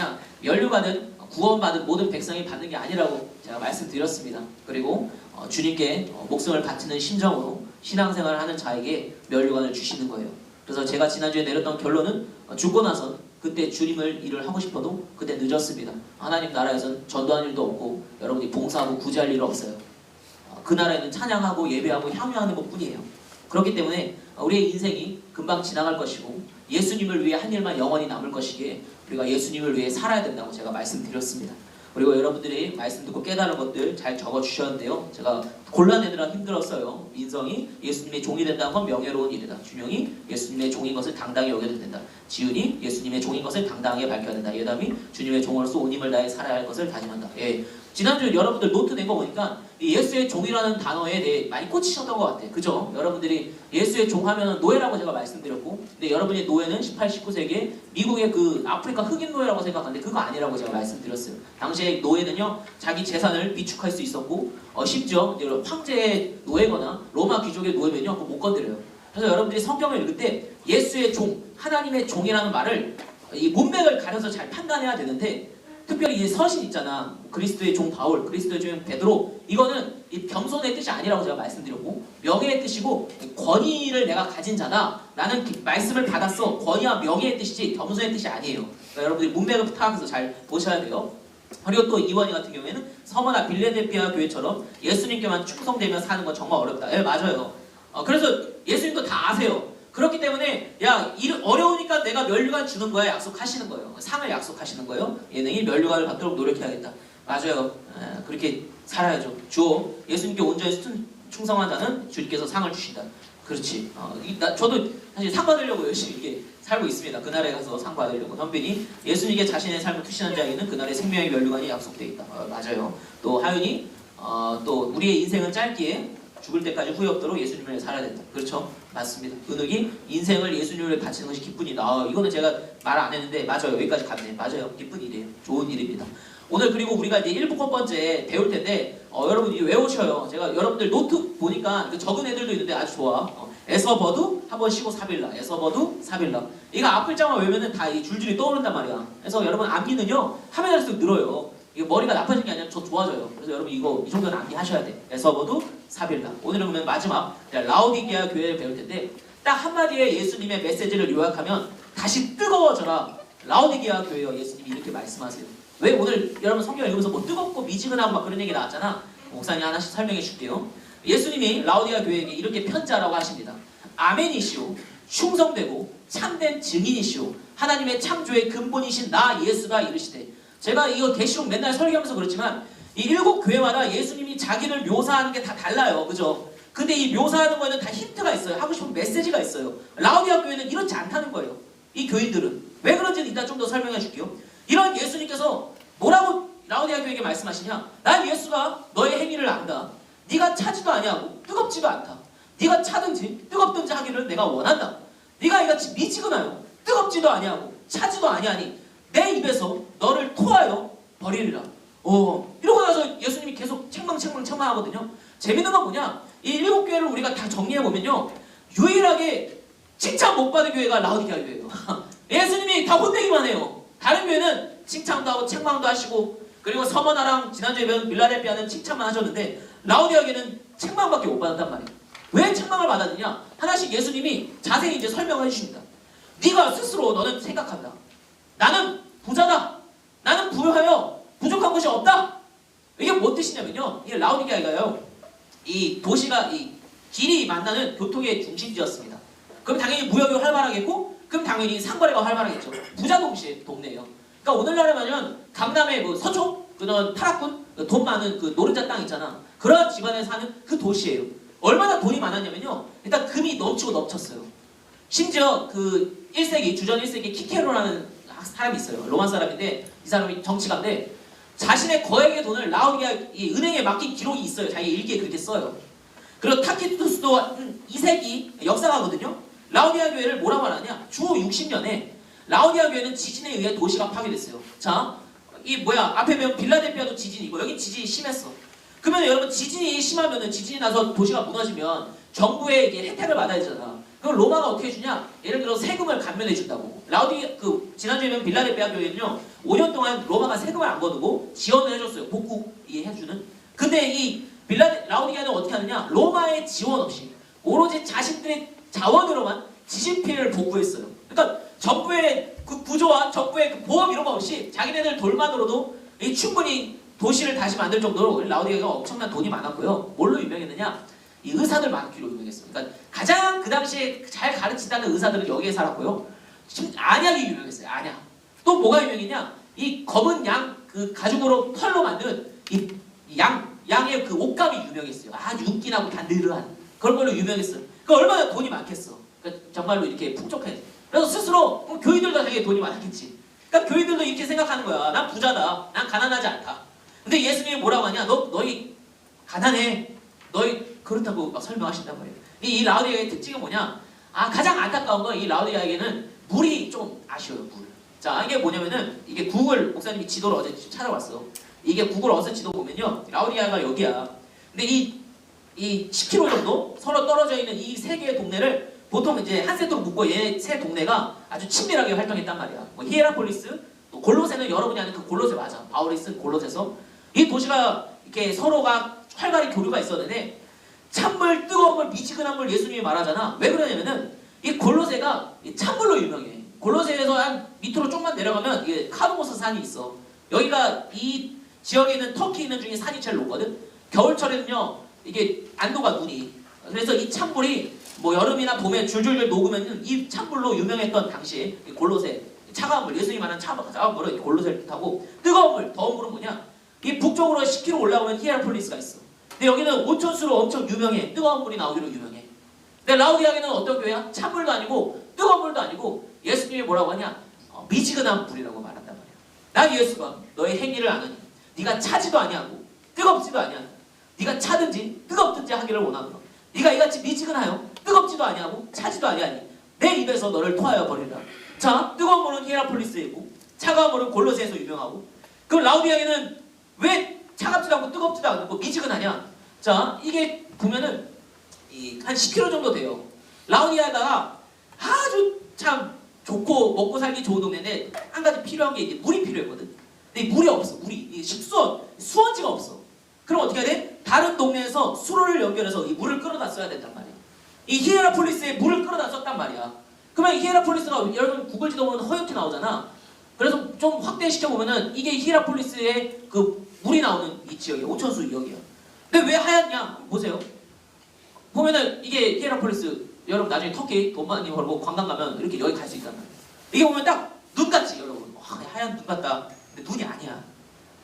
뭐냐? 면류관은 구원받은 모든 백성이 받는 게 아니라고 제가 말씀드렸습니다. 그리고 어, 주님께 어, 목숨을 바치는 심정으로 신앙생활을 하는 자에게 면류관을 주시는 거예요. 그래서 제가 지난주에 내렸던 결론은 어, 죽고 나서 그때 주님을 일을 하고 싶어도 그때 늦었습니다. 하나님 나라에선 전도할 일도 없고 여러분이 봉사하고 구제할 일 없어요. 어, 그 나라에는 찬양하고 예배하고 향유하는 것뿐이에요. 그렇기 때문에 우리의 인생이 금방 지나갈 것이고 예수님을 위해 한 일만 영원히 남을 것이기에 우리가 예수님을 위해 살아야 된다고 제가 말씀드렸습니다. 그리고 여러분들이 말씀 듣고 깨달은 것들 잘 적어 주셨는데요. 제가 골라내느라 힘들었어요. 민성이 예수님의 종이 된다는 건 명예로운 일이다. 준영이 예수님의 종인 것을 당당히 여겨야 된다. 지은이 예수님의 종인 것을 당당하게 밝혀야 된다. 예담이 주님의 종으로서 온 힘을 다해 살아야 할 것을 다짐한다. 예. 지난주 여러분들 노트 낸 거 보니까 이 예수의 종이라는 단어에 대해 많이 꽂히셨던 것 같아요. 그죠? 여러분들이 예수의 종 하면 노예라고 제가 말씀드렸고, 근데 여러분의 노예는 18, 19세기에 미국의 그 아프리카 흑인 노예라고 생각하는데 그거 아니라고 제가 말씀드렸어요. 당시에 노예는요, 자기 재산을 비축할 수 있었고, 어, 심지어 황제의 노예거나 로마 귀족의 노예면요, 그거 못 건드려요. 그래서 여러분들이 성경을 읽을 때 예수의 종, 하나님의 종이라는 말을 이 문맥을 가려서 잘 판단해야 되는데 특별히 이 서신 있잖아. 그리스도의 종 바울, 그리스도의 종 베드로. 이거는 이 겸손의 뜻이 아니라고 제가 말씀드렸고 명예의 뜻이고 권위를 내가 가진 자다. 나는 그 말씀을 받았어. 권위와 명예의 뜻이지 겸손의 뜻이 아니에요. 그러니까 여러분들이 문맥을 파악해서 잘 보셔야 돼요. 그리고 또 이원희 같은 경우에는 서머나 빌레델피아 교회처럼 예수님께만 충성되며 사는 건 정말 어렵다. 예, 맞아요. 어, 그래서 예수님도 다 아세요. 그렇기 때문에 야 일 어려우니까 내가 면류관 주는 거야 약속하시는 거예요. 상을 약속하시는 거예요. 예능이 면류관을 받도록 노력해야겠다. 맞아요. 에, 그렇게 살아야죠. 주 예수님께 온전히 순- 충성한 자는 주님께서 상을 주신다. 그렇지. 어, 이- 나, 저도 사실 상 받으려고 열심히 이렇게 살고 있습니다. 그날에 가서 상 받으려고. 현빈이 예수님께 자신의 삶을 투신한 자에게는 그날의 생명의 면류관이 약속되어 있다. 어, 맞아요. 또 하윤이 어, 또 우리의 인생은 짧기에 죽을 때까지 후회 없도록 예수님을 살아야 된다. 그렇죠? 맞습니다. 은흑이 인생을 예수님을 바치는 것이 기쁜 일이다. 아, 이거는 제가 말 안 했는데 맞아요. 여기까지 갔네. 맞아요. 기쁜 일이에요. 좋은 일입니다. 오늘 그리고 우리가 이제 일곱 번째 배울 텐데 어, 여러분 이거 외우셔요. 제가 여러분들 노트 보니까 그 적은 애들도 있는데 아주 좋아. 어, 에서버두 한 번 쉬고 사빌라. 에서버두 사빌라. 이거 앞글자만 외우면은 다이 줄줄이 떠오른단 말이야. 그래서 여러분 암기는요 하면 할수록 늘어요. 이게 머리가 나빠진 게 아니라 더 좋아져요. 그래서 여러분 이거 이 정도는 암기하셔야 돼. 에서버두 사빌라. 오늘은 그러면 마지막 라우디게아 교회를 배울 텐데 딱 한마디에 예수님의 메시지를 요약하면 다시 뜨거워져라. 라우디게아 교회요. 예수님이 이렇게 말씀하세요. 왜 오늘 여러분 성경 읽으면서 뭐 뜨겁고 미지근하고 막 그런 얘기 나왔잖아. 목사님 하나씩 설명해 줄게요. 예수님이 라우디게아 교회에게 이렇게 편지하라고 하십니다. 아멘이시오. 충성되고 참된 증인이시오. 하나님의 창조의 근본이신 나 예수가 이르시되 제가 이거 계시록 맨날 설교하면서 그렇지만 이 일곱 교회마다 예수님이 자기를 묘사하는 게 다 달라요. 그죠? 근데 이 묘사하는 거에는 다 힌트가 있어요. 하고 싶은 메시지가 있어요. 라우디아 교회는 이렇지 않다는 거예요. 이 교인들은. 왜 그런지는 이따 좀 더 설명해 줄게요. 이런 예수님께서 뭐라고 라우디아 교회에게 말씀하시냐? 난 예수가 너의 행위를 안다. 네가 차지도 아니하고 뜨겁지도 않다. 네가 차든지 뜨겁든지 하기를 내가 원한다. 네가 이같이 미치거나요. 뜨겁지도 아니하고 차지도 아니하니 내 입에서 너를 토하여 버리리라. 어, 이러고 나서 예수님이 계속 책망책망 책망하거든요. 재밌는 건 뭐냐? 이 일곱 교회를 우리가 다 정리해 보면요, 유일하게 칭찬 못 받은 교회가 라우디게아 교회예요. 예수님이 다 혼내기만 해요. 다른 교회는 칭찬도 하고 책망도 하시고 그리고 서머나랑 지난주에 배운 빌라델피아는 칭찬만 하셨는데 라우디게아 교회는 책망밖에 못 받았단 말이에요. 왜 책망을 받았느냐? 하나씩 예수님이 자세히 이제 설명을 해주십니다. 네가 스스로 너는 생각한다. 나는 부자다. 나는 부유하여 부족한 것이 없다. 이게 뭔 뜻이냐면요. 이게 라우디게아가요. 이 도시가 이 길이 만나는 교통의 중심지였습니다. 그럼 당연히 무역이 활발하겠고, 그럼 당연히 상거래가 활발하겠죠. 부자 동시 동네예요. 그러니까 오늘날에 말하면 강남의 뭐 서초 그런 타락군 그돈 많은 그 노른자 땅 있잖아. 그런 집안에 사는 그 도시예요. 얼마나 돈이 많았냐면요. 일단 금이 넘치고 넘쳤어요. 심지어 그 1세기 주전 1세기 키케로라는 사람이 있어요. 로마 사람인데 이 사람이 정치가인데 자신의 거액의 돈을 라우디아 이 은행에 맡긴 기록이 있어요. 자기 일기에 그렇게 써요. 그리고 타키투스도 2세기 역사가거든요. 라우디아 교회를 뭐라고 하느냐? 주 60년에 라우디아 교회는 지진에 의해 도시가 파괴됐어요. 자, 이 뭐야? 앞에 보면 빌라델피아도 지진이고 여기 지진이 심했어. 그러면 여러분 지진이 심하면은 지진이 나서 도시가 무너지면 정부의 이게 혜택을 받아야 되잖아. 그럼 로마가 어떻게 주냐? 예를 들어 세금을 감면해 준다고. 라우디 그 지난주에는 빌라델피아 교회는요 5년 동안 로마가 세금을 안 거두고 지원을 해줬어요. 복구 이 해주는. 근데 이 빌라 라우디아는 어떻게 하느냐? 로마의 지원 없이 오로지 자신들의 자원으로만 지진 피해를 복구했어요. 그러니까 정부의 그 구조와 정부의 그 보험 이런 거 없이 자기네들 돌만으로도 이 충분히 도시를 다시 만들 정도로 라우디아가 엄청난 돈이 많았고요. 뭘로 유명했느냐? 이 의사들 많기로 유명했어요. 그러니까 가장 그 당시에 잘 가르치다는 의사들은 여기에 살았고요. 지금 안약이 유명했어요. 안약. 또 뭐가 유명했냐? 이 검은 양 그 가죽으로 털로 만든 이 양 양의 그 옷감이 유명했어요. 아주 윤기나고 단들한 그런 걸로 유명했어요. 그 얼마나 돈이 많겠어. 그러니까 정말로 이렇게 풍족해. 그래서 스스로 그럼 교인들도 되게 돈이 많겠지. 그러니까 교인들도 이렇게 생각하는 거야. 난 부자다. 난 가난하지 않다. 근데 예수님이 뭐라고 하냐? 너 너희 가난해. 너희 그렇다고 막 설명하신단 말이에요. 이, 이 라우디아의 특징이 뭐냐? 아 가장 안타까운 건 이 라우디아에게는 물이 좀 아쉬워요. 물. 자 이게 뭐냐면은 이게 구글 목사님이 지도를 어제 찾아왔어. 이게 구글 어스 지도 보면요. 라우디아가 여기야. 근데 이, 이 10km 정도 서로 떨어져 있는 이 세 개의 동네를 보통 이제 한 세트로 묶고 얘 세 동네가 아주 친밀하게 활동했단 말이야. 뭐 히에라폴리스, 또 골로세는 여러분이 아는 그 골로세 맞아. 바울이 쓴 골로세서 이 도시가 이렇게 서로가 활발히 교류가 있었는데 찬물, 뜨거운 물, 미지근한 물 예수님이 말하잖아. 왜 그러냐면은 이 골로세가 이 찬물로 유명해. 골로세에서 한 밑으로 조금만 내려가면 이게 카르모스 산이 있어. 여기가 이 지역에 있는 터키 있는 중에 산이 제일 높거든. 겨울철에는요 이게 안 녹아 눈이. 그래서 이 찬물이 뭐 여름이나 봄에 줄줄줄 녹으면은 이 찬물로 유명했던 당시에 이 골로새 차가운 물 예수님이 말하는 차- 차가운 물은 이 골로새를 뜻하고 뜨거운 물 더운 물은 뭐냐? 이 북쪽으로 10km 올라오면 히에라폴리스가 있어. 근데 여기는 온천수로 엄청 유명해. 뜨거운 물이 나오기로 유명해. 근데 라우디아게는 어떤 교회야? 찬물도 아니고 뜨거운 물도 아니고 예수님이 뭐라고 하냐? 어, 미지근한 물이라고 말한단 말이야. 나 예수가 너의 행위를 아느니 네가 차지도 아니하고 뜨겁지도 아니하고 네가 차든지 뜨겁든지 하기를 원하노라. 네가 이같이 미지근하여 뜨겁지도 아니하고 차지도 아니하니 내 입에서 너를 토하여 버리라. 자, 뜨거운 물은 히에라폴리스에 있고 차가운 물은 골로새에서 유명하고 그럼 라우디아에는 왜 차갑지도 않고 뜨겁지도 않고 미지근하냐? 자, 이게 보면은 이한 10km 정도 돼요. 라우디아에다가 아주 참 좋고 먹고 살기 좋은 동네인데 한 가지 필요한 게 이제 물이 필요했거든. 근데 이 물이 없어. 물이 이 식수원 수원지가 없어. 그럼 어떻게 해야 돼? 다른 동네에서 수로를 연결해서 이 물을 끌어다 써야 된단 말이야. 이 히에라폴리스에 물을 끌어다 썼단 말이야. 그러면 이 히에라폴리스가 여러분 구글 지도 보면 허옇게 나오잖아. 그래서 좀 확대시켜 보면은 이게 히에라폴리스의 그 물이 나오는 이 지역이야. 오천수 여기야. 왜 하얗냐? 보세요. 보면은 이게 히에라폴리스 여러분 나중에 터키 돈 많이 벌고 관광 가면 이렇게 여기 갈 수 있단 말이야. 이게 보면 딱 눈 같지 여러분. 와, 하얀 눈 같다. 근데 눈이 아니야.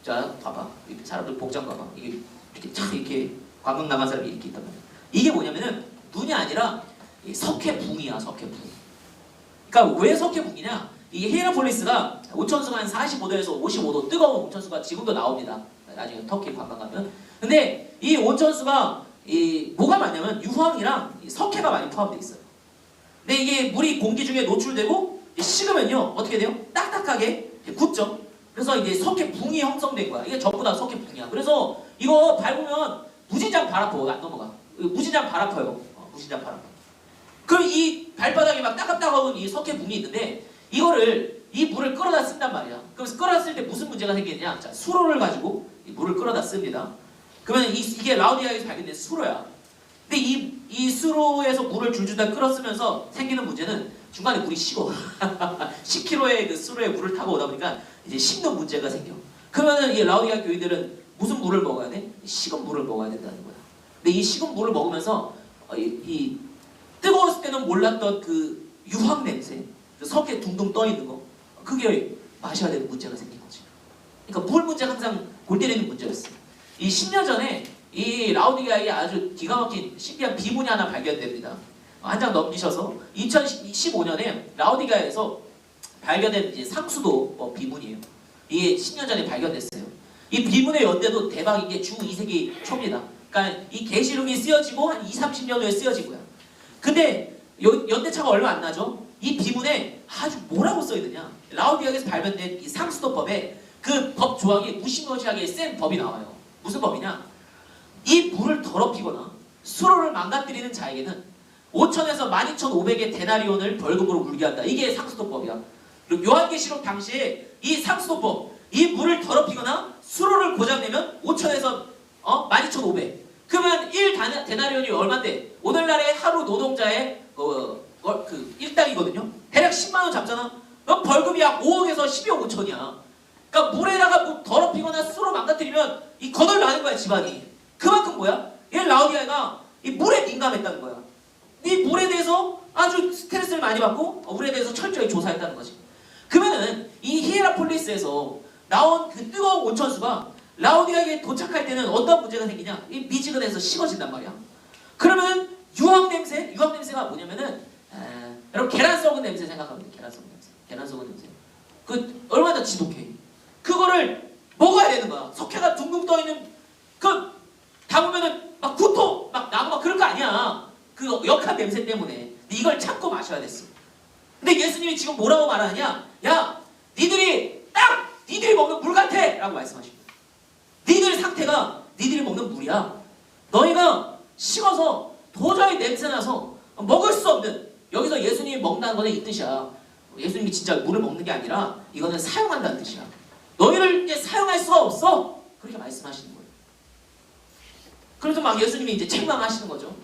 자 봐봐. 이 사람들 복장 봐봐. 이게 이렇게 참 이렇게 관광 나간 사람이 이렇게 있단 말이야. 이게 뭐냐면은 눈이 아니라 이 석회붕이야 석회붕. 그러니까 왜 석회붕이냐? 이게 히에라폴리스가 온천수가 한 45도에서 55도 뜨거운 온천수가 지금도 나옵니다. 나중에 터키 관광 가면. 근데 이 온천수가 이 뭐가 많냐면 유황이랑 이 석회가 많이 포함되어 있어요. 근데 이게 물이 공기 중에 노출되고 이 식으면요 어떻게 돼요? 딱딱하게 굳죠. 그래서 이제 석회 붕이 형성된 거야. 이게 전부 다 석회 붕이야. 그래서 이거 밟으면 무진장 발 아파 안 넘어가. 무진장 발 아파요. 어, 무진장 발 아파. 그럼 이 발바닥에 막 따갑따가운 이 석회 붕이 있는데 이거를 이 물을 끌어다 쓴단 말이야. 그래서 끌어다 쓸 때 무슨 문제가 생기느냐? 자, 수로를 가지고 이 물을 끌어다 씁니다. 그러면 이, 이게 라우디아에서 발견된 수로야. 근데 이, 이 수로에서 물을 줄줄 다 끌어 쓰면서 생기는 문제는 중간에 물이 식어. 10km의 그 수로에 물을 타고 오다 보니까 이제 식는 문제가 생겨. 그러면은 이 라우디아 교인들은 무슨 물을 먹어야 돼? 식은 물을 먹어야 된다는 거야. 근데 이 식은 물을 먹으면서 어, 이, 이 뜨거웠을 때는 몰랐던 그 유황 냄새, 그 석에 둥둥 떠 있는 거, 그게 마셔야 되는 문제가 생긴 거지. 그러니까 물 문제 가 항상 골 때리는 문제였어. 이 10년 전에 이 라우디아에 아주 기가 막힌 신비한 비문이 하나 발견됩니다. 한 장 넘기셔서 2015년에 라우디가에서 발견된 이제 상수도 뭐 비문이에요. 이게 10년 전에 발견됐어요. 이 비문의 연대도 대박인 게중 2세기 초입니다. 그러니까 이 계시록이 쓰여지고 한 2, 30년 후에 거야. 근데 요- 연대차가 얼마 안 나죠? 이 비문에 아주 뭐라고 써 있느냐? 라우디아에서 발견된 이 상수도법에 그 법 조항이 무시무시하게 센 법이 나와요. 무슨 법이냐? 이 물을 더럽히거나 수로를 망가뜨리는 자에게는 5천에서 12,500의 데나리온을 벌금으로 물게 한다. 이게 상수도법이야. 요한계시록 당시에 이 상수도법, 이 물을 더럽히거나 수로를 고장내면 5천에서 어? 12,500. 그러면 1 데나리온이 얼마인데? 오늘날의 하루 노동자의 어, 어, 그 일당이거든요. 대략 10만 원 잡잖아. 그럼 벌금이 약 5억에서 12억 5천이야. 그러니까 물에다가 뭐 더럽히거나 수로 망가뜨리면 이 거덜 나는 거야 집안이. 그만큼 뭐야? 얘 라우디아가 이 물에 민감했다는 거야. 이 물에 대해서 아주 스트레스를 많이 받고 어, 물에 대해서 철저히 조사했다는 거지. 그러면은 이 히에라폴리스에서 나온 그 뜨거운 온천수가 라우디아에 도착할 때는 어떤 문제가 생기냐? 이 미지근해서 식어진단 말이야. 그러면 유황 냄새, 유황 냄새가 뭐냐면은 에, 여러분 계란 썩은 냄새 생각하면 돼. 계란 썩은 냄새, 계란 썩은 냄새. 그 얼마나 지독해. 그거를 먹어야 되는 거야. 석회가 둥둥 떠 있는 그 담으면은 막 구토 막 나고 막 그럴 거 아니야. 그 역한 냄새 때문에 이걸 참고 마셔야 됐어. 근데 예수님이 지금 뭐라고 말하느냐? 야, 니들이 딱 니들이 먹는 물 같아라고 말씀하십니다. 니들 상태가 니들이 먹는 물이야. 너희가 식어서 도저히 냄새 나서 먹을 수 없는 여기서 예수님이 먹는다는 거는 이 뜻이야. 예수님이 진짜 물을 먹는 게 아니라 이거는 사용한다는 뜻이야. 너희를 이제 사용할 수가 없어. 그렇게 말씀하시는 거예요. 그래서 막 예수님이 이제 책망하시는 거죠.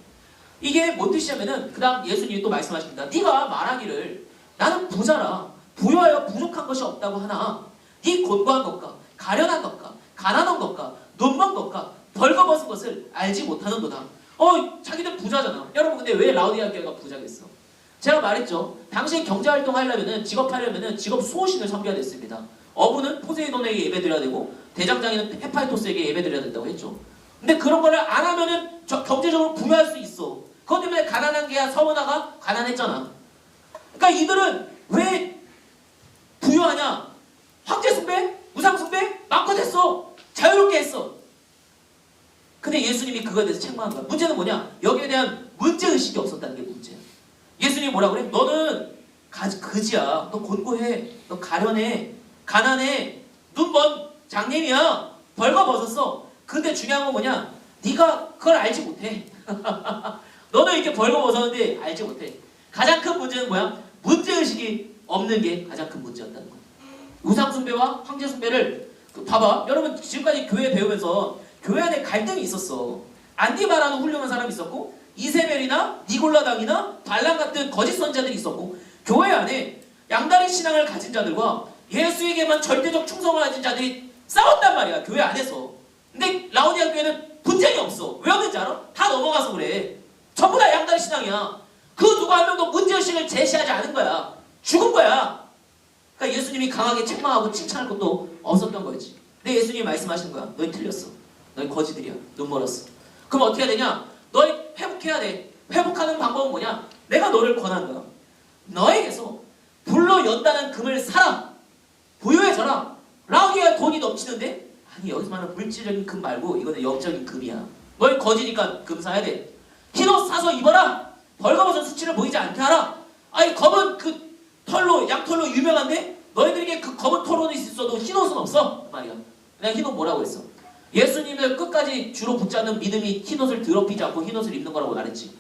이게 뭔 뜻이냐면은 그 다음 예수님이 또 말씀하십니다. 네가 말하기를 나는 부자라 부여하여 부족한 것이 없다고 하나 네 곤고한 것과 가련한 것과 가난한 것과 눈먼 것과 벌거벗은 것을 알지 못하는도다. 어 자기들 부자잖아. 여러분 근데 왜 라우디아 교회가 부자겠어? 제가 말했죠. 당시 경제 활동 하려면은 직업하려면은 직업 수호신을 섬겨야 됐습니다. 어부는 포세이돈에게 예배드려야 되고 대장장이는 헤파이토스에게 예배드려야 된다고 했죠. 근데 그런 거를 안 하면은 저- 경제적으로 부유할 수 있어. 그것 때문에 가난한 게야 서문화가 가난했잖아. 그러니까 이들은 왜 부유하냐? 황제 숭배, 우상 숭배 마음껏 했어. 자유롭게 했어. 근데 예수님이 그거에 대해서 책망한 거야. 문제는 뭐냐? 여기에 대한 문제 의식이 없었다는 게 문제야. 예수님이 뭐라 그래? 너는 가, 그지야. 너 곤고해. 너 가련해. 가난해. 눈먼 장님이야. 벌거벗었어. 근데 중요한 건 뭐냐? 네가 그걸 알지 못해. 너는 이렇게 벌거벗었는데 알지 못해. 가장 큰 문제는 뭐야? 문제의식이 없는 게 가장 큰 문제였다는 거야. 우상숭배와 황제숭배를 그 봐봐. 여러분 지금까지 교회 배우면서 교회 안에 갈등이 있었어. 안디바라는 훌륭한 사람이 있었고 이세벨이나 니골라당이나 발람 같은 거짓 선자들이 있었고 교회 안에 양다리 신앙을 가진 자들과 예수에게만 절대적 충성을 가진 자들이 싸웠단 말이야 교회 안에서. 근데 라오디아 교회는 분쟁이 없어. 왜 없는지 알아? 다 넘어가서 그래. 전부 다 양다리 신앙이야. 그 누구 한 명도 문제의식을 제시하지 않은 거야. 죽은 거야. 그러니까 예수님이 강하게 책망하고 칭찬할 것도 없었던 거지. 근데 예수님이 말씀하시는 거야. 너희 틀렸어. 너희 거지들이야. 눈 멀었어. 그럼 어떻게 해야 되냐? 너희 회복해야 돼. 회복하는 방법은 뭐냐? 내가 너를 권한 거야. 너에게서 불로 연다는 금을 사라. 부유해져라. 라우디아 돈이 넘치는데? 아니 여기서 말하는 물질적인 금 말고 이거는 영적인 금이야. 너희 거지니까 금 사야 돼. 흰옷 사서 입어라. 벌거벗은 수치를 보이지 않게 하라. 아니 검은 그 털로 양털로 유명한데 너희들에게 그 검은 털옷이 있어도 흰옷은 없어 그 말이야. 내가 흰옷 뭐라고 했어? 예수님을 끝까지 주로 붙잡는 믿음이 흰옷을 더럽히지 않고 흰옷을 입는 거라고 말했지.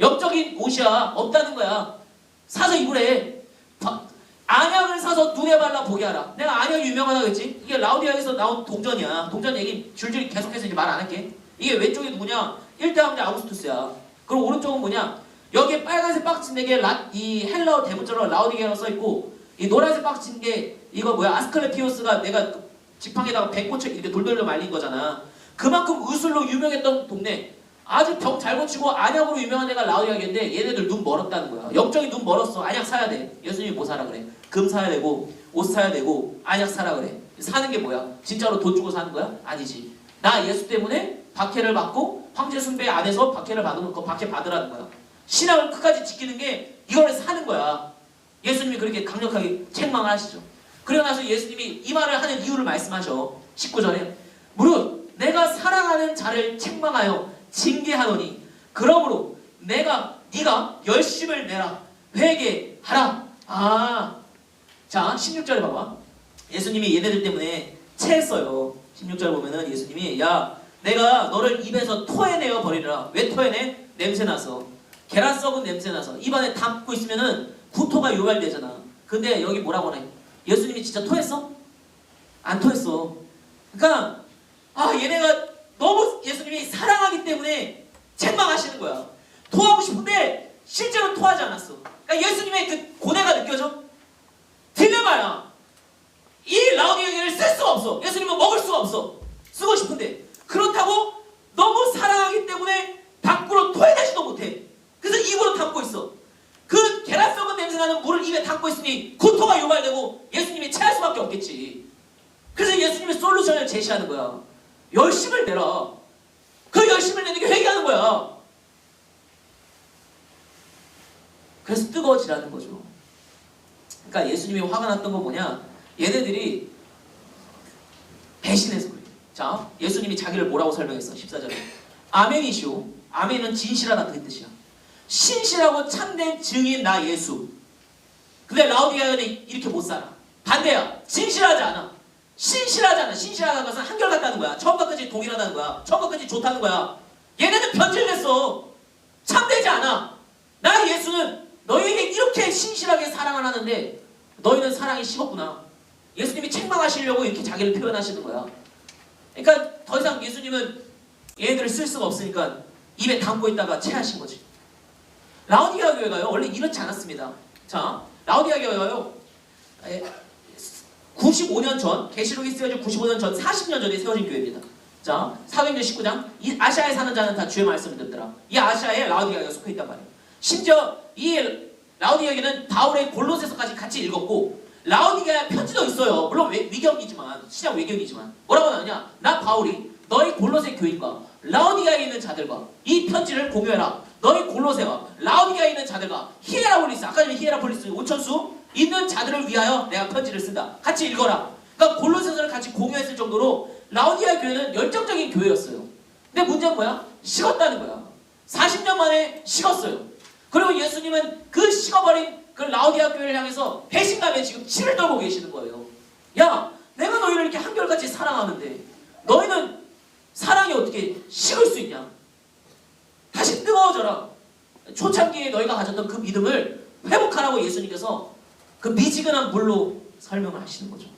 영적인 옷이야 없다는 거야. 사서 입으래. 바- 안약을 사서 눈에 발라 보게 하라. 내가 안약 유명하다고 했지. 이게 라우디아에서 나온 동전이야. 동전 얘기 줄줄이 계속해서 이제 말 안 할게. 이게 왼쪽이 누구냐? 1대 황제 아우구스투스야. 그리고 오른쪽은 뭐냐? 여기에 빨간색 박스 친게이 헬라어 대문자로 라우디게라고 써 있고 이 노란색 박스 친게 이거 뭐야? 아스클레피오스가 내가 그 지팡이에다가 백꽃을 이렇게 돌돌돌 말린 거잖아. 그만큼 의술로 유명했던 동네. 아주 병잘 고치고 안약으로 유명한 데가 라우디아게인데 얘네들 눈 멀었다는 거야. 영적인 눈 멀었어. 안약 사야 돼. 예수님이 뭐 사라 그래? 금 사야 되고 옷 사야 되고 안약 사라 그래. 사는 게 뭐야? 진짜로 돈 주고 사는 거야? 아니지. 나 예수 때문에 박해를 받고 황제 숭배 안에서 박해를 받으면 그 박해 받으라는 거야. 신앙을 끝까지 지키는 게 이걸 사는 거야. 예수님이 그렇게 강력하게 책망을 하시죠. 그러고 나서 예수님이 이 말을 하는 이유를 말씀하셔. 19절에 무릇 내가 사랑하는 자를 책망하여 징계하노니 그러므로 내가 네가 열심을 내라 회개하라. 아, 자 16절에 봐봐. 예수님이 얘네들 때문에 체했어요. 16절 보면은 예수님이 야 내가 너를 입에서 토해내어 버리라. 왜 토해내? 냄새 나서. 계란 썩은 냄새 나서 입안에 담고 있으면은 구토가 유발되잖아. 근데 여기 뭐라고 하네? 예수님이 진짜 토했어? 안 토했어. 그러니까 아 얘네가 너무 예수님이 사랑하기 때문에 책망하시는 거야. 토하고 싶은데 실제로 토하지 않았어. 그러니까 예수님의 그 고뇌가 느껴져? 딜레마야. 이 라우디에게를 쓸 수가 없어. 예수님은 먹을 수가 없어. 쓰고 싶은데 그렇다고 너무 사랑하기 때문에 밖으로 토해내지도 못해. 그래서 입으로 담고 있어. 그 계란 썩은 냄새 나는 물을 입에 담고 있으니 고토가 유발되고 예수님이 체할 수밖에 없겠지. 그래서 예수님이 솔루션을 제시하는 거야. 열심을 내라. 그 열심을 내는 게 회개하는 거야. 그래서 뜨거워지라는 거죠. 그러니까 예수님이 화가 났던 건 뭐냐? 얘네들이 배신해서 그래요. 자, 예수님이 자기를 뭐라고 설명했어? 14절에. 아멘이시오. 아멘은 진실하다 그 뜻이야. 신실하고 참된 증인 나 예수. 근데 라우디아는 이렇게 못 살아. 반대야. 진실하지 않아. 신실하지 않아. 신실하다는 것은 한결같다는 거야. 끝이 동일하다는 거야. 끝이 좋다는 거야. 얘네는 변질됐어. 참되지 않아. 나 예수는 너희에게 이렇게 신실하게 사랑을 하는데 너희는 사랑이 식었구나. 예수님이 책망하시려고 이렇게 자기를 표현하시는 거야. 그러니까 더 이상 예수님은 얘네들을 쓸 수가 없으니까 입에 담고 있다가 체하신 거지. 라우디아 교회가요 원래 이렇지 않았습니다. 자, 라우디아 교회가요 95년 전 계시록이 쓰여진 95년 전 40년 전에 세워진 교회입니다. 자, 사도행전 19장 이 아시아에 사는 자는 다 주의 말씀을 듣더라. 이 아시아에 라우디아가 속해 있단 말이에요. 심지어 이 라우디아에는 바울의 골로새서까지 같이 읽었고 라우디아 편지도 있어요. 물론 외, 위경이지만 신약 외경이지만 뭐라고 나느냐? 나 바울이 너희 골로새 교인과 라우디아에 있는 자들과 이 편지를 공유해라. 너희 골로새와 라우디아에 있는 자들과 히에라폴리스 아까 전에 히에라폴리스 온천수 있는 자들을 위하여 내가 편지를 쓴다. 같이 읽어라. 그러니까 골로새서를 같이 공유했을 정도로 라우디아 교회는 열정적인 교회였어요. 근데 문제는 뭐야? 식었다는 거야. 40년 만에 식었어요. 그리고 예수님은 그 식어버린 그 라우디아 교회를 향해서 배신감에 지금 치를 떨고 계시는 거예요. 야, 내가 너희를 이렇게 한결같이 사랑하는데 너희는 사랑이 어떻게 식을 수 있냐? 다시 뜨거워져라. 초창기에 너희가 가졌던 그 믿음을 회복하라고 예수님께서 그 미지근한 물로 설명을 하시는 거죠.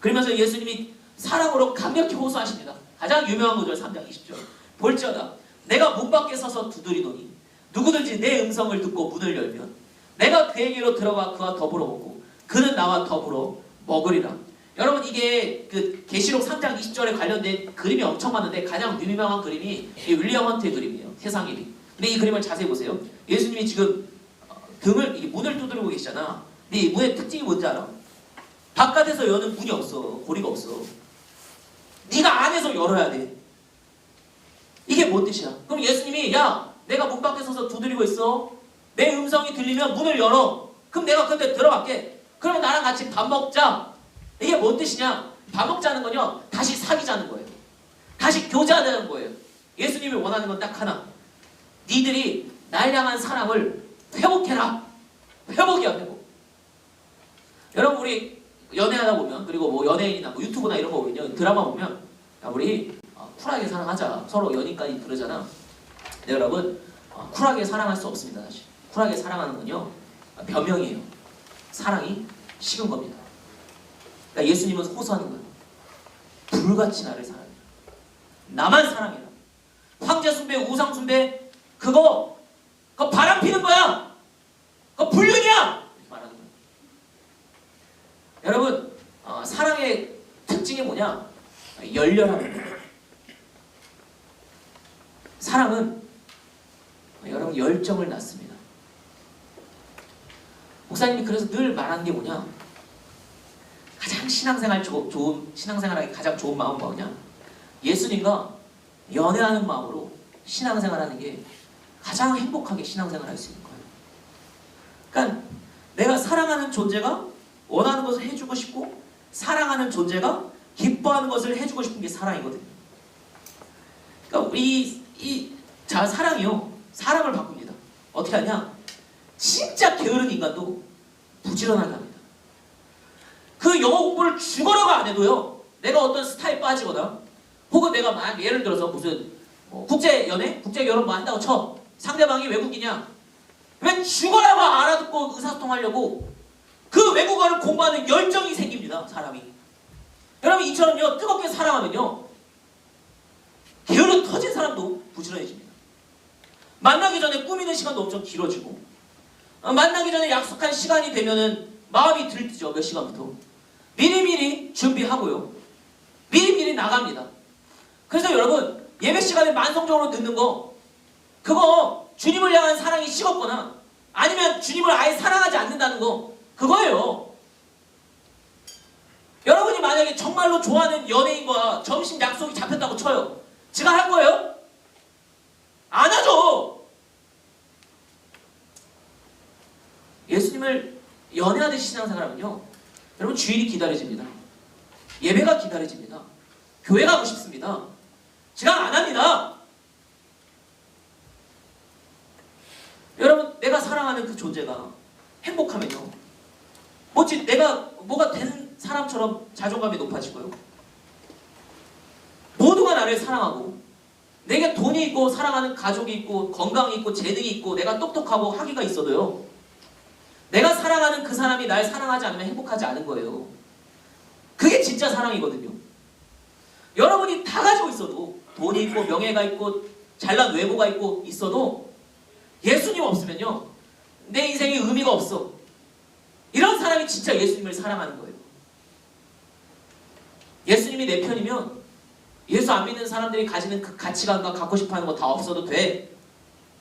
그러면서 예수님이 사랑으로 강력히 호소하십니다. 가장 유명한 구절 3장 20절. 볼지어다 내가 문 밖에 서서 두드리노니 누구든지 내 음성을 듣고 문을 열면 내가 그에게로 들어가 그와 더불어 먹고 그는 나와 더불어 먹으리라. 여러분 이게 그 계시록 3장 20절에 관련된 그림이 엄청 많은데 가장 유명한 그림이 이 윌리엄 헌트의 그림이에요. 세상 일이. 근데 이 그림을 자세히 보세요. 예수님이 지금 어, 등을 이 문을 두드리고 계시잖아. 근데 이 문의 특징이 뭔지 알아? 바깥에서 여는 문이 없어. 고리가 없어. 네가 안에서 열어야 돼. 이게 뭔 뜻이야? 그럼 예수님이 야 내가 문 밖에 서서 두드리고 있어. 내 음성이 들리면 문을 열어. 그럼 내가 그때 들어갈게. 그러면 나랑 같이 밥 먹자. 이게 뭔 뜻이냐? 밥 먹자는 건요. 다시 사귀자는 거예요. 다시 교제하자는 거예요. 예수님이 원하는 건 딱 하나. 니들이 날 향한 사랑을 회복해라. 회복이야 회복. 여러분 우리 연애하다 보면 그리고 뭐 연예인이나 뭐 유튜브나 이런 거 보면요 드라마 보면 야, 우리 어, 쿨하게 사랑하자 서로 연인까지 그러잖아. 네, 여러분 어, 쿨하게 사랑할 수 없습니다 사실. 쿨하게 사랑하는 건요 변명이에요. 사랑이 식은 겁니다. 그러니까 예수님은 호소하는 거예요. 불같이 나를 사랑해. 나만 사랑해라. 황제 숭배, 우상 숭배 그거 그거 바람 피는 거야. 그거 불륜이야. 이렇게 말하는 거예요. 여러분 어, 사랑의 특징이 뭐냐? 열렬함. 사랑은 여러분 열정을 낳습니다. 목사님이 그래서 늘 말하는 게 뭐냐? 가장 신앙생활 조, 좋은 신앙생활하기 가장 좋은 마음은 뭐냐? 예수님과 연애하는 마음으로 신앙생활하는 게 가장 행복하게 신앙생활 할 수 있는 거예요. 그러니까 내가 사랑하는 존재가 원하는 것을 해주고 싶고 사랑하는 존재가 기뻐하는 것을 해주고 싶은 게 사랑이거든요. 그러니까 우리 이 자 사랑이요 사람을 바꿉니다. 어떻게 하냐? 진짜 게으른 인간도 부지런하게 합니다. 그 영어 공부를 죽어라가 안 해도요. 내가 어떤 스타에 빠지거나 혹은 내가 막 예를 들어서 무슨 뭐 국제 연애, 국제 결혼 뭐 한다고 쳐. 상대방이 외국이냐? 그러면 죽어라고 알아듣고 의사소통하려고 그 외국어를 공부하는 열정이 생깁니다. 사람이. 여러분 이처럼요 뜨겁게 사랑하면요 게을러 터진 사람도 부지런해집니다. 만나기 전에 꾸미는 시간도 엄청 길어지고 어, 만나기 전에 약속한 시간이 되면은 마음이 들뜨죠 몇 시간부터 미리미리 준비하고요 미리미리 나갑니다. 그래서 여러분 예배 시간에 만성적으로 늦는 거 그거 주님을 향한 사랑이 식었거나 아니면 주님을 아예 사랑하지 않는다는 거 그거예요. 여러분이 만약에 정말로 좋아하는 연예인과 점심 약속이 잡혔다고 쳐요. 제가 할 거예요? 안 하죠. 예수님을 연애하듯이 신앙생활하면요. 여러분 주일이 기다려집니다. 예배가 기다려집니다. 교회 가고 싶습니다. 지각 안 합니다. 여러분 내가 사랑하는 그 존재가 행복하면요. 뭐지 내가 뭐가 된 사람처럼 자존감이 높아지고요. 모두가 나를 사랑하고 내게 돈이 있고 사랑하는 가족이 있고 건강이 있고 재능이 있고 내가 똑똑하고 학위가 있어도요. 내가 사랑하는 그 사람이 날 사랑하지 않으면 행복하지 않은 거예요. 그게 진짜 사랑이거든요. 여러분이 다 가지고 있어도 돈이 있고 명예가 있고 잘난 외모가 있고 있어도 예수님 없으면요. 내 인생에 의미가 없어. 이런 사람이 진짜 예수님을 사랑하는 거예요. 예수님이 내 편이면 예수 안 믿는 사람들이 가지는 그 가치관과 갖고 싶어 하는 거 다 없어도 돼.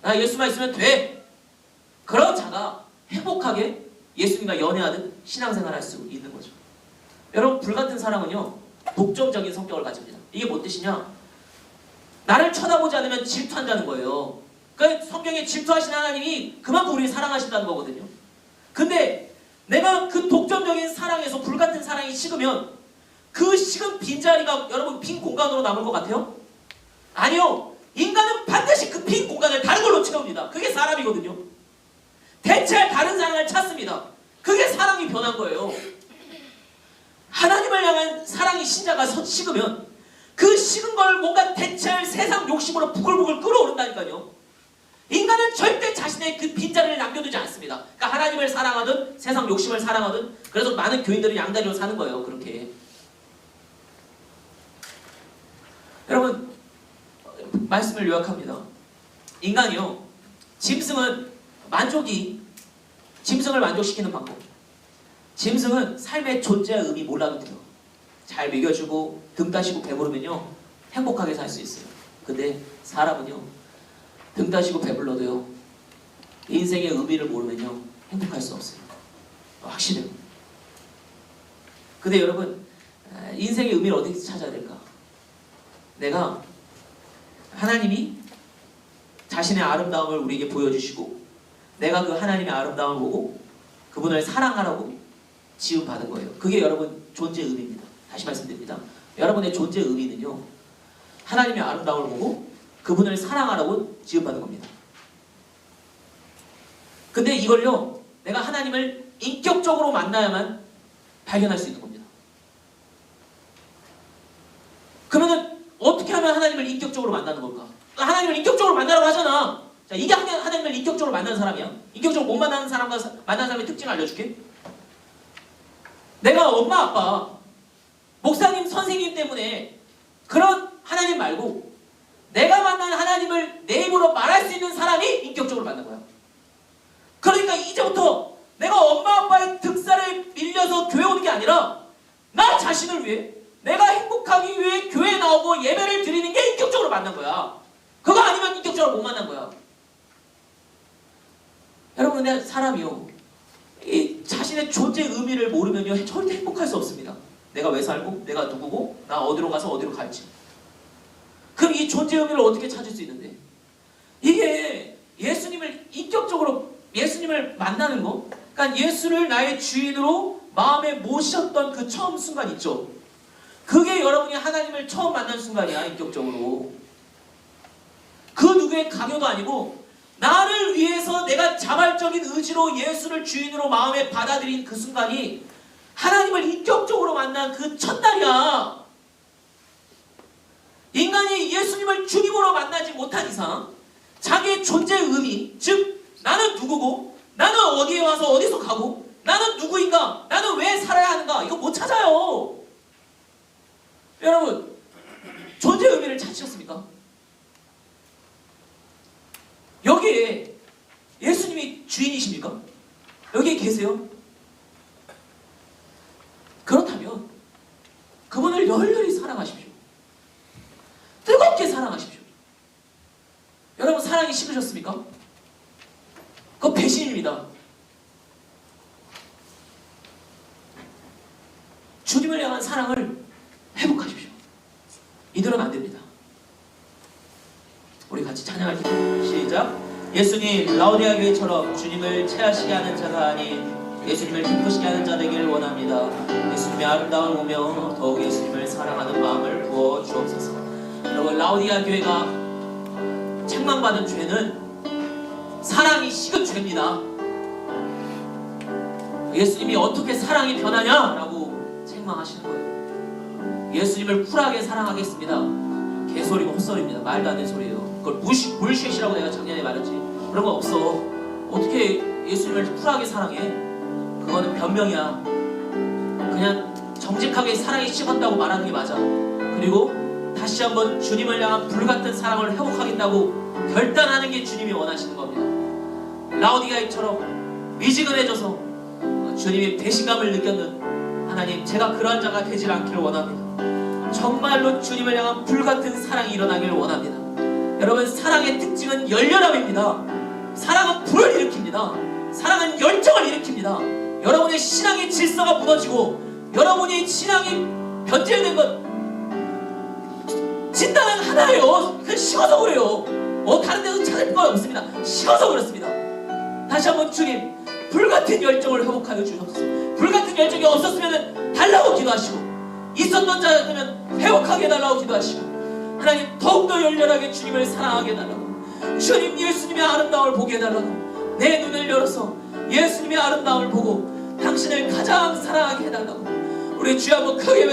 나 예수만 있으면 돼. 그런 자가 행복하게 예수님과 연애하는 신앙생활 할 수 있는 거죠. 여러분, 불같은 사랑은요, 독점적인 성격을 가집니다. 이게 뭔 뜻이냐? 나를 쳐다보지 않으면 질투한다는 거예요. 그러니까 성경에 질투하신 하나님이 그만큼 우리를 사랑하신다는 거거든요. 근데 내가 그 독점적인 사랑에서 불같은 사랑이 식으면 그 식은 빈자리가 여러분 빈 공간으로 남을 것 같아요? 아니요. 인간은 반드시 그 빈 공간을 다른 걸로 채웁니다. 그게 사람이거든요. 대체할 다른 사랑을 찾습니다. 그게 사랑이 변한 거예요. 하나님을 향한 사랑이 신자가 서- 식으면 그 식은 걸 뭔가 대체할 세상 욕심으로 부글부글 끓어오른다니까요. 인간은 절대 자신의 그 빈자리를 남겨두지 않습니다. 그러니까 하나님을 사랑하든 세상 욕심을 사랑하든 그래서 많은 교인들은 양다리로 사는 거예요. 그렇게. 여러분 말씀을 요약합니다. 인간이요. 짐승은 만족이 짐승을 만족시키는 방법. 짐승은 삶의 존재의 의미 몰라도 돼요. 잘 먹여주고 등 따시고 배부르면요 행복하게 살 수 있어요. 근데 사람은요 등 따시고 배불러도요 인생의 의미를 모르면요 행복할 수 없어요. 확실해요. 근데 여러분 아, 인생의 의미를 어떻게 찾아야 될까? 내가 하나님이 자신의 아름다움을 우리에게 보여주시고 내가 그 하나님의 아름다움을 보고 그분을 사랑하라고 지음 받은 거예요. 그게 여러분 존재 의미입니다. 다시 말씀드립니다. 여러분의 존재 의미는요. 하나님의 아름다움을 보고 그분을 사랑하라고 지음 받은 겁니다. 근데 이걸요. 내가 하나님을 인격적으로 만나야만 발견할 수 있는 겁니다. 그러면 어떻게 하면 하나님을 인격적으로 만나는 걸까? 하나님을 인격적으로 만나라고 하잖아. 자, 이게 하나- 하나님을 인격적으로 만나는 사람이야. 인격적으로 못 만나는 사람과 사- 만나는 사람의 특징 알려줄게. 내가 엄마, 아빠, 목사님, 선생님 때문에 그런 하나님 말고 내가 만난 하나님을 내 입으로 말할 수 있는 사람이 인격적으로 만난 거야. 그러니까 이제부터 내가 엄마, 아빠의 득살에 밀려서 교회 오는 게 아니라 나 자신을 위해 내가 행복하기 위해 교회에 나오고 예배를 드리는 게 인격적으로 만난 거야. 그거 아니면 인격적으로 못 만난 거야. 여러분, 근데 사람이요. 이 자신의 존재 의미를 모르면요 절대 행복할 수 없습니다. 내가 왜 살고, 내가 누구고, 나 어디로 가서 어디로 갈지. 그럼 이 존재 의미를 어떻게 찾을 수 있는데? 이게 예수님을 인격적으로 예수님을 만나는 거, 그러니까 예수를 나의 주인으로 마음에 모셨던 그 처음 순간 있죠. 그게 여러분이 하나님을 처음 만난 순간이야 인격적으로. 그 누구의 강요도 아니고 나를 위해서 내가 자발적인 의지로 예수를 주인으로 마음에 받아들인 그 순간이 하나님을 인격적으로 만난 그 첫날이야. 인간이 예수님을 주님으로 만나지 못한 이상 자기의 존재의 의미, 즉 나는 누구고? 나는 어디에 와서 어디서 가고? 나는 누구인가? 나는 왜 살아야 하는가? 이거 못 찾아요. 여러분, 존재 의미를 찾으셨습니까? 여기에 예수님이 주인이십니까? 여기에 계세요? 그렇다면 그분을 열렬히 사랑하십시오. 뜨겁게 사랑하십시오. 여러분 사랑이 식으셨습니까? 그거 배신입니다. 주님을 향한 사랑을 회복하십시오. 이대로는 안 됩니다. 우리 같이 찬양할 때 시작. 예수님 라우디아 교회처럼 주님을 체하시게 하는 자가 아닌 예수님을 기쁘시게 하는 자 되기를 원합니다. 예수님의 아름다움을 보며 더욱 예수님을 사랑하는 마음을 부어 주옵소서. 여러분 라우디아 교회가 책망받은 죄는 사랑이 식은 죄입니다. 예수님이 어떻게 사랑이 변하냐라고 책망하시는 거예요. 예수님을 쿨하게 사랑하겠습니다. 개소리고 헛소리입니다. 말도 안 되는 소리예요. 그걸 무시, 불쉐시라고 내가 작년에 말했지. 그런 거 없어. 어떻게 예수님을 쿨하게 사랑해? 그거는 변명이야. 그냥 정직하게 사랑이 식었다고 말하는 게 맞아. 그리고 다시 한번 주님을 향한 불같은 사랑을 회복하겠다고 결단하는 게 주님이 원하시는 겁니다. 라우디가이처럼 미지근해져서 어, 주님이 배신감을 느꼈는 하나님 제가 그러한 자가 되질 않기를 원합니다. 정말로 주님을 향한 불같은 사랑이 일어나기를 원합니다. 여러분 사랑의 특징은 열렬함입니다. 사랑은 불을 일으킵니다. 사랑은 열정을 일으킵니다. 여러분의 신앙의 질서가 무너지고 여러분의 신앙이 변질된 것 진단은 하나예요. 그 식어서 그래요. 뭐 다른 데서 찾을 거 없습니다. 식어서 그렇습니다. 다시 한번 주님 불같은 열정을 회복하여 주옵소서. 불같은 열정이 없었으면 달라고 기도하시고 있었던 자였으면 회복하게 해달라고 기도하시고 하나님 더욱더 열렬하게 주님을 사랑하게 해달라고 주님 예수님의 아름다움을 보게 해달라고 내 눈을 열어서 예수님의 아름다움을 보고 당신을 가장 사랑하게 해달라고 우리 주여 한번 크게 외